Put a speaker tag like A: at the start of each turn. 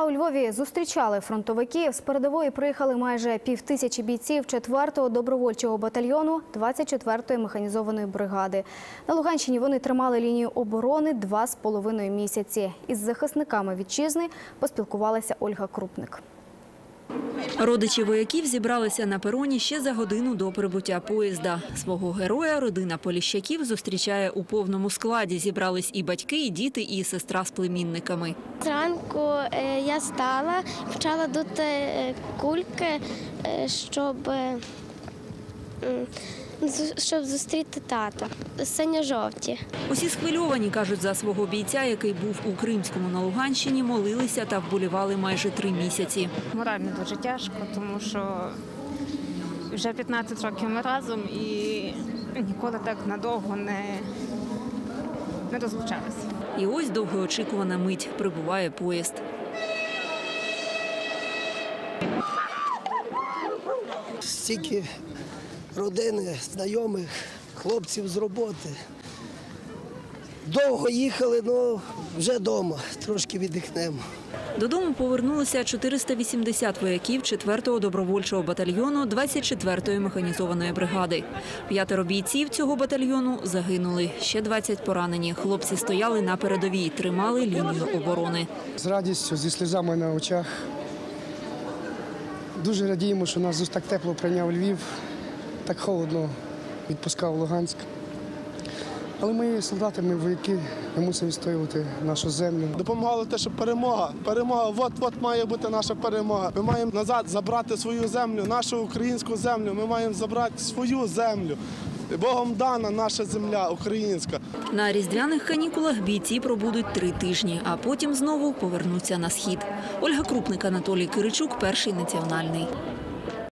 A: А у Львові зустрічали фронтовиків. З передової приїхали майже півтисячі бійців 4-го добровольчого батальйону 24-ї механізованої бригади. На Луганщині вони тримали лінію оборони два з половиною місяці. Із захисниками вітчизни поспілкувалася Ольга Крупник.
B: Родичі вояків зібралися на пероні ще за годину до прибуття поїзда. Свого героя родина Поліщаків зустрічає у повному складі. Зібрались і батьки, і діти, і сестра з племінниками.
C: Зранку е, я стала, почала дути е, кульки, е, щоб, щоб зустріти тата. Синьо-жовті.
B: Усі схвильовані, кажуть, за свого бійця, який був у Кримському на Луганщині, молилися та вболівали майже три місяці.
D: Морально дуже тяжко, тому що вже 15 років ми разом і ніколи так надовго не, не розлучалися.
B: І ось довгоочікувана мить прибуває поїзд.
E: стільки родини, знайомих, хлопців з роботи. Довго їхали, але вже вдома, трошки віддихнемо.
B: Додому повернулися 480 вояків 4-го добровольчого батальйону 24-ї механізованої бригади. П'ятеро бійців цього батальйону загинули. Ще 20 поранені. Хлопці стояли на передовій, тримали лінію оборони.
F: З радістю, зі сльозами на очах. Дуже радіємо, що нас так тепло прийняв Львів, так холодно відпускав Луганськ. Але ми солдати, ми вояки, ми мусимо відстоювати нашу землю.
G: Допомагало те, що перемога. Перемога, от от має бути наша перемога. Ми маємо назад забрати свою землю, нашу українську землю. Ми маємо забрати свою землю. Богом дана наша земля українська.
B: На різдвяних канікулах бійці пробудуть три тижні, а потім знову повернуться на схід. Ольга Крупник, Анатолій Киричук, перший національний.